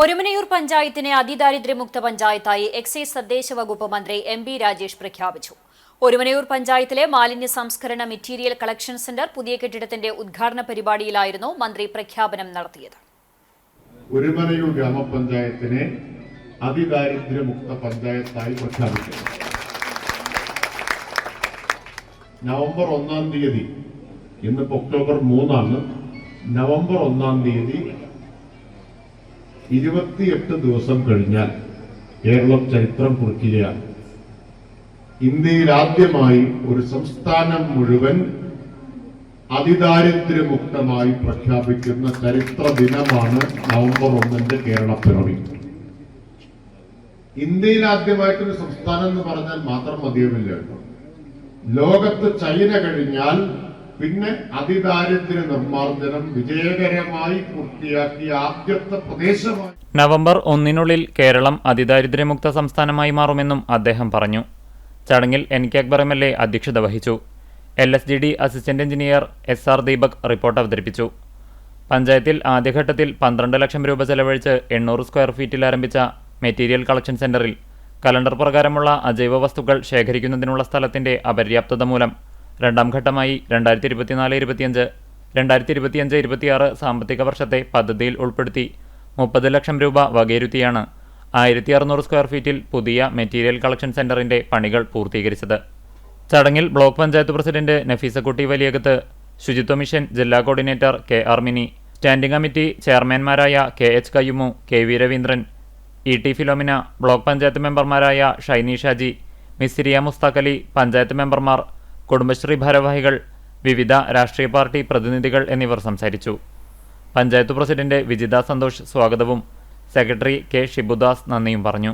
ഒരുമനയൂർ പഞ്ചായത്തിനെ അതിദാരിദ്ര്യമുക്ത പഞ്ചായത്തായി എക്സൈസ് തദ്ദേശ വകുപ്പ് മന്ത്രി എം ബി രാജേഷ് പ്രഖ്യാപിച്ചു. ഒരുമനയൂർ പഞ്ചായത്തിലെ മാലിന്യ സംസ്കരണ മെറ്റീരിയൽ കളക്ഷൻ സെന്റർ പുതിയ കെട്ടിടത്തിന്റെ ഉദ്ഘാടന പരിപാടിയിലായിരുന്നു മന്ത്രി പ്രഖ്യാപനം നടത്തിയത്. ഒരുമനയൂർ ഗ്രാമപഞ്ചായത്തിനെ അതിദാരിദ്ര്യമുക്ത പഞ്ചായത്തായി പ്രഖ്യാപിച്ചു നവംബർ ഒന്നാം തീയതി ഇന്നിപ്പോ ഒക്ടോബർ മൂന്നാണ്. നവംബർ ഒന്നാം തീയതി ഇരുപത്തിയെട്ട് ദിവസം കഴിഞ്ഞാൽ കേരളം ചരിത്രം കുറിക്കുകയാണ്. ഇന്ത്യയിൽ ആദ്യമായി ഒരു സംസ്ഥാനം മുഴുവൻ അതിദാരിദ്ര്യമുക്തമായി പ്രഖ്യാപിക്കുന്ന ചരിത്ര ദിനമാണ് നവംബർ ഒന്നിന്റെ കേരള പിറവി. ഇന്ത്യയിൽ ആദ്യമായിട്ടൊരു സംസ്ഥാനം എന്ന് പറഞ്ഞാൽ മാത്രം മതിയാവില്ല കേട്ടോ. ലോകത്ത് ചൈന കഴിഞ്ഞാൽ പിന്നെ അതിദാരിദ്ര്യ നിർമ്മാർജനം വിജയകരമായി പൂർത്തിയാക്കിയ ആദ്യത്തെ പ്രദേശമായി നവംബർ ഒന്നിനുള്ളിൽ കേരളം അതിദാരിദ്ര്യമുക്ത സംസ്ഥാനമായി മാറുമെന്നും അദ്ദേഹം പറഞ്ഞു. ചടങ്ങിൽ N K Akbar M L A അധ്യക്ഷത വഹിച്ചു. L S G D assistant engineer S R Deepak report അവതരിപ്പിച്ചു. പഞ്ചായത്തിൽ ആദ്യഘട്ടത്തിൽ പന്ത്രണ്ട് ലക്ഷം രൂപ ചെലവഴിച്ച് എണ്ണൂറ് സ്ക്വയർ ഫീറ്റിൽ ആരംഭിച്ച മെറ്റീരിയൽ കളക്ഷൻ സെന്ററിൽ കലണ്ടർ പ്രകാരമുള്ള അജൈവ വസ്തുക്കൾ ശേഖരിക്കുന്നതിനുള്ള സ്ഥലത്തിന്റെ അപര്യാപ്തത മൂലം രണ്ടാം ഘട്ടമായി രണ്ടായിരത്തി ഇരുപത്തിനാല് ഇരുപത്തിയഞ്ച് രണ്ടായിരത്തി ഇരുപത്തിയഞ്ച് ഇരുപത്തിയാറ് സാമ്പത്തിക വർഷത്തെ പദ്ധതിയിൽ ഉൾപ്പെടുത്തി മുപ്പത് ലക്ഷം രൂപ വകയിരുത്തിയാണ് ആയിരത്തി അറുന്നൂറ് സ്ക്വയർ ഫീറ്റിൽ പുതിയ മെറ്റീരിയൽ കളക്ഷൻ സെന്ററിന്റെ പണികൾ പൂർത്തീകരിച്ചത്. ചടങ്ങിൽ ബ്ലോക്ക് പഞ്ചായത്ത് പ്രസിഡന്റ് നഫീസക്കുട്ടി വലിയകത്ത് ശുചിത്വ മിഷൻ ജില്ലാ coordinator K R Mini standing committee ചെയർമാൻമാരായ K H Kayyumu K V Raveendran E T Philomina block panchayat മെമ്പർമാരായ ഷൈനി ഷാജി മിസിരിയ മുസ്താഖലി പഞ്ചായത്ത് മെമ്പർമാർ കുടുംബശ്രീ ഭാരവാഹികൾ വിവിധ രാഷ്ട്രീയ പാർട്ടി പ്രതിനിധികൾ എന്നിവർ സംസാരിച്ചു. പഞ്ചായത്ത് പ്രസിഡന്റ് വിജിത സന്തോഷ് സ്വാഗതവും സെക്രട്ടറി കെ ഷിബുദാസ് നന്ദിയും പറഞ്ഞു.